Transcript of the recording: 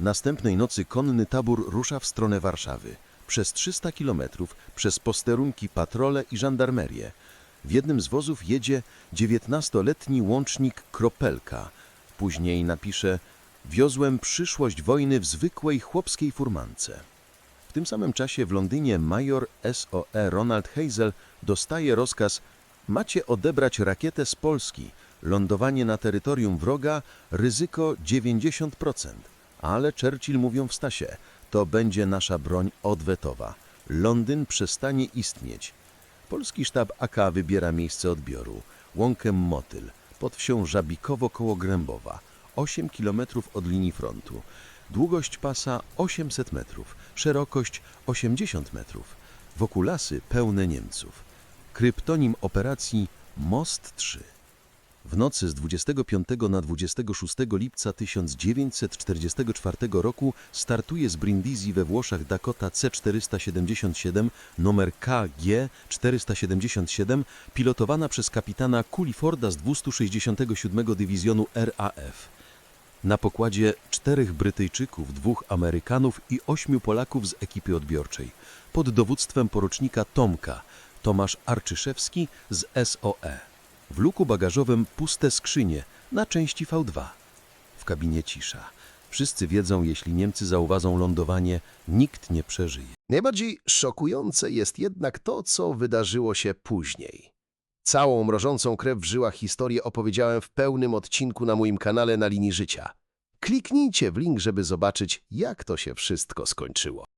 Następnej nocy konny tabór rusza w stronę Warszawy. Przez 300 kilometrów, przez posterunki, patrole i żandarmerię. W jednym z wozów jedzie 19-letni łącznik Kropelka. Później napisze Wiozłem przyszłość wojny w zwykłej chłopskiej furmance. W tym samym czasie w Londynie major SOE Ronald Hazel dostaje rozkaz Macie odebrać rakietę z Polski. Lądowanie na terytorium wroga, ryzyko 90%. Ale Churchill mówią w Stasie, to będzie nasza broń odwetowa. Londyn przestanie istnieć. Polski sztab AK wybiera miejsce odbioru. Łąkę Motyl, pod wsią Żabikowo koło Grębowa, 8 km od linii frontu. Długość pasa 800 metrów, szerokość 80 metrów. Wokół lasy pełne Niemców. Kryptonim operacji Most 3. W nocy z 25 na 26 lipca 1944 roku startuje z Brindisi we Włoszech Dakota C-477 numer KG-477 pilotowana przez kapitana Cullifforda z 267 Dywizjonu RAF. Na pokładzie czterech Brytyjczyków, dwóch Amerykanów i ośmiu Polaków z ekipy odbiorczej pod dowództwem porucznika Tomka, Tomasz Arczyszewski z SOE. W luku bagażowym puste skrzynie na części V2. W kabinie cisza. Wszyscy wiedzą, jeśli Niemcy zauważą lądowanie, nikt nie przeżyje. Najbardziej szokujące jest jednak to, co wydarzyło się później. Całą mrożącą krew w żyłach historię opowiedziałem w pełnym odcinku na moim kanale na linii życia. Kliknijcie w link, żeby zobaczyć, jak to się wszystko skończyło.